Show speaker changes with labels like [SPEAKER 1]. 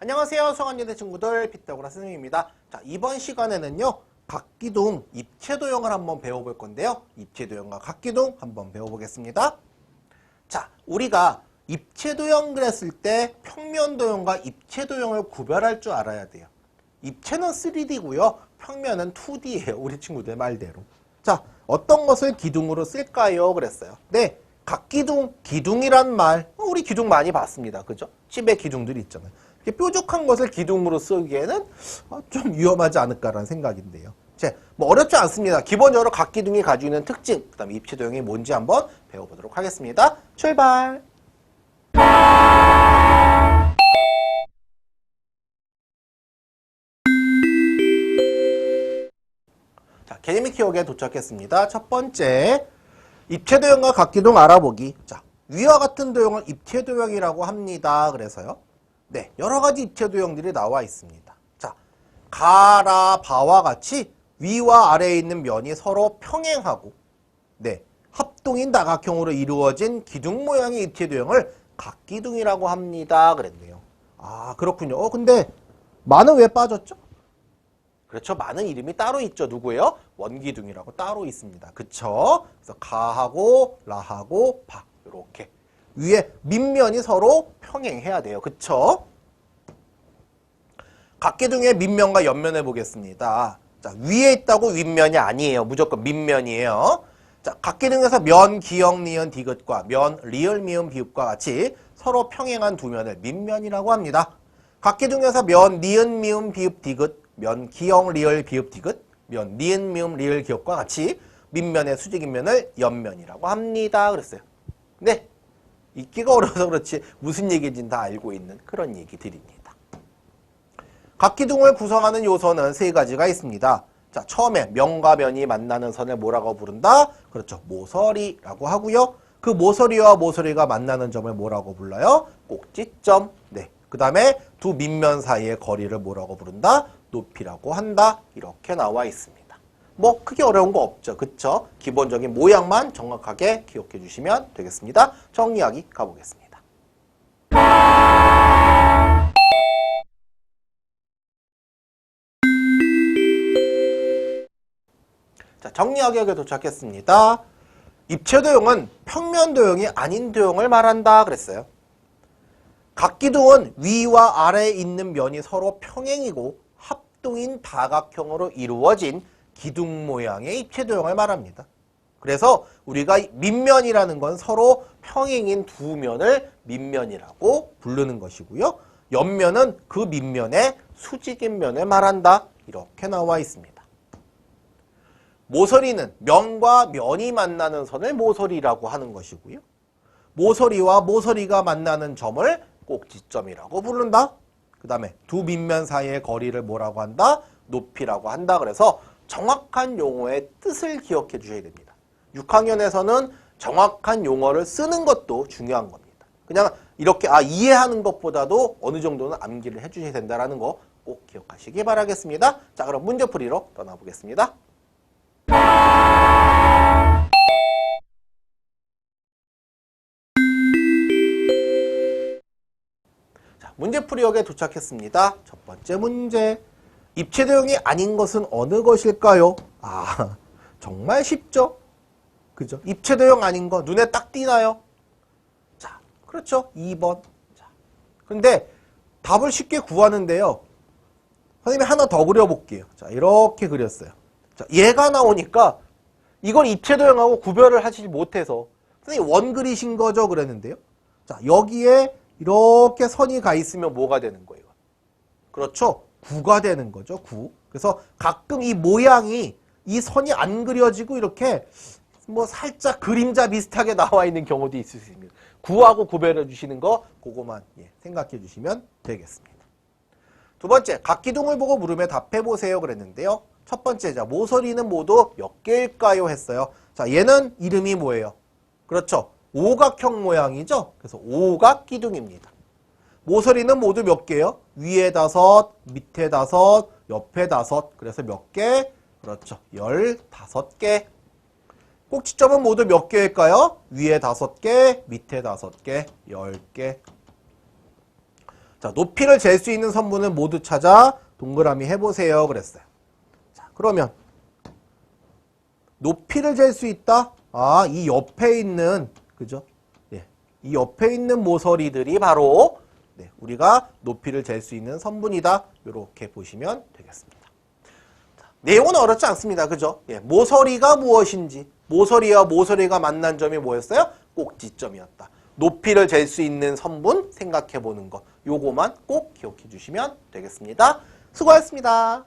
[SPEAKER 1] 안녕하세요 수학연대 친구들. 피타고라 선생님입니다. 자 이번 시간에는요 각기둥 입체도형을 한번 배워볼 건데요. 입체도형과 각기둥 한번 배워보겠습니다. 자 우리가 입체도형 그랬을 때 평면도형과 입체도형을 구별할 줄 알아야 돼요. 입체는 3D고요 평면은 2D예요 우리 친구들 말대로. 자 어떤 것을 기둥으로 쓸까요? 그랬어요. 네 각기둥 기둥이란 말. 어, 우리 기둥 많이 봤습니다. 그죠? 집에 기둥들이 있잖아요 뾰족한 것을 기둥으로 쓰기에는 어, 좀 위험하지 않을까라는 생각인데요. 자, 뭐 어렵지 않습니다. 기본적으로 각 기둥이 가지고 있는 특징, 그 다음에 입체 도형이 뭔지 한번 배워보도록 하겠습니다. 출발! 자, 개념이 키워에 도착했습니다. 첫 번째, 입체 도형과 각기둥 알아보기. 자, 위와 같은 도형을 입체 도형이라고 합니다. 그래서요. 네, 여러 가지 입체 도형들이 나와 있습니다. 자, 가라, 바와 같이 위와 아래에 있는 면이 서로 평행하고, 네, 합동인 다각형으로 이루어진 기둥 모양의 입체 도형을 각기둥이라고 합니다. 그랬네요. 아, 그렇군요. 어, 근데 만은 왜 빠졌죠? 그렇죠. 많은 이름이 따로 있죠. 누구예요? 원기둥이라고 따로 있습니다. 그쵸? 그래서 가하고 라하고 바 이렇게 위에 밑면이 서로 평행해야 돼요. 그쵸? 각기둥의 밑면과 옆면을 보겠습니다. 자, 위에 있다고 윗면이 아니에요. 무조건 밑면이에요. 자, 각기둥에서 면, 기역, 니은, 디귿과 면, 리을, 미음, 비읍과 같이 서로 평행한 두 면을 밑면이라고 합니다. 각기둥에서 면, 니은, 미음, 비읍, 디귿, 면, 기역, 리을, 비읍, 디귿, 면, 니은, 미음, 리을, 기역과 같이 밑면의 수직인 면을 옆면이라고 합니다. 그랬어요. 네. 읽기가 어려워서 그렇지 무슨 얘기인지는 다 알고 있는 그런 얘기들입니다. 각 기둥을 구성하는 요소는 세 가지가 있습니다. 자, 처음에 면과 면이 만나는 선을 뭐라고 부른다? 그렇죠. 모서리라고 하고요. 그 모서리와 모서리가 만나는 점을 뭐라고 불러요? 꼭지점. 네. 그 다음에 두 밑면 사이의 거리를 뭐라고 부른다? 높이라고 한다. 이렇게 나와 있습니다. 뭐 크게 어려운 거 없죠. 그쵸? 기본적인 모양만 정확하게 기억해 주시면 되겠습니다. 정리하기 가보겠습니다. 자, 정리하기에 도착했습니다. 입체 도형은 평면 도형이 아닌 도형을 말한다 그랬어요. 각 기둥은 위와 아래에 있는 면이 서로 평행이고 합동인 다각형으로 이루어진 기둥 모양의 입체 도형을 말합니다. 그래서 우리가 밑면이라는 건 서로 평행인 두 면을 밑면이라고 부르는 것이고요. 옆면은 그 밑면의 수직인 면을 말한다. 이렇게 나와 있습니다. 모서리는 면과 면이 만나는 선을 모서리라고 하는 것이고요. 모서리와 모서리가 만나는 점을 꼭지점이라고 부른다. 그 다음에 두 밑면 사이의 거리를 뭐라고 한다? 높이라고 한다. 그래서 정확한 용어의 뜻을 기억해 주셔야 됩니다. 6학년에서는 정확한 용어를 쓰는 것도 중요한 겁니다. 그냥 이렇게 아 이해하는 것보다도 어느 정도는 암기를 해 주셔야 된다는 거 꼭 기억하시기 바라겠습니다. 자 그럼 문제풀이로 떠나보겠습니다. 자, 문제풀이역에 도착했습니다. 첫 번째 문제. 입체 도형이 아닌 것은 어느 것일까요? 아, 정말 쉽죠? 그죠? 입체 도형 아닌 거 눈에 딱 띄나요? 자, 그렇죠. 2번. 자, 근데 답을 쉽게 구하는데요. 선생님이 하나 더 그려볼게요. 자, 이렇게 그렸어요. 자, 얘가 나오니까 이걸 입체 도형하고 구별을 하지 못해서 선생님 원 그리신 거죠? 그랬는데요. 자, 여기에 이렇게 선이 가 있으면 뭐가 되는 거예요? 그렇죠. 9가 되는 거죠. 9. 그래서 가끔 이 모양이 이 선이 안 그려지고 이렇게 뭐 살짝 그림자 비슷하게 나와 있는 경우도 있을 수 있습니다. 9하고 구별해 주시는 거 그거만 예, 생각해 주시면 되겠습니다. 두 번째, 각 기둥을 보고 물음에 답해 보세요 그랬는데요. 첫 번째, 자, 모서리는 모두 몇 개일까요? 했어요. 자, 얘는 이름이 뭐예요? 그렇죠. 오각형 모양이죠. 그래서 오각 기둥입니다. 모서리는 모두 몇 개요? 위에 다섯, 밑에 다섯, 옆에 다섯. 그래서 몇 개? 그렇죠. 열다섯 개. 꼭지점은 모두 몇 개일까요? 위에 다섯 개, 밑에 다섯 개, 열 개. 자, 높이를 잴 수 있는 선분을 모두 찾아 동그라미 해보세요. 그랬어요. 자, 그러면 높이를 잴 수 있다? 아, 이 옆에 있는, 그죠? 예. 이 옆에 있는 모서리들이 바로, 네, 우리가 높이를 잴 수 있는 선분이다. 이렇게 보시면 되겠습니다. 자, 내용은 어렵지 않습니다. 그죠? 예. 모서리가 무엇인지, 모서리와 모서리가 만난 점이 뭐였어요? 꼭지점이었다. 높이를 잴 수 있는 선분 생각해 보는 거. 요거만 꼭 기억해 주시면 되겠습니다. 수고하셨습니다.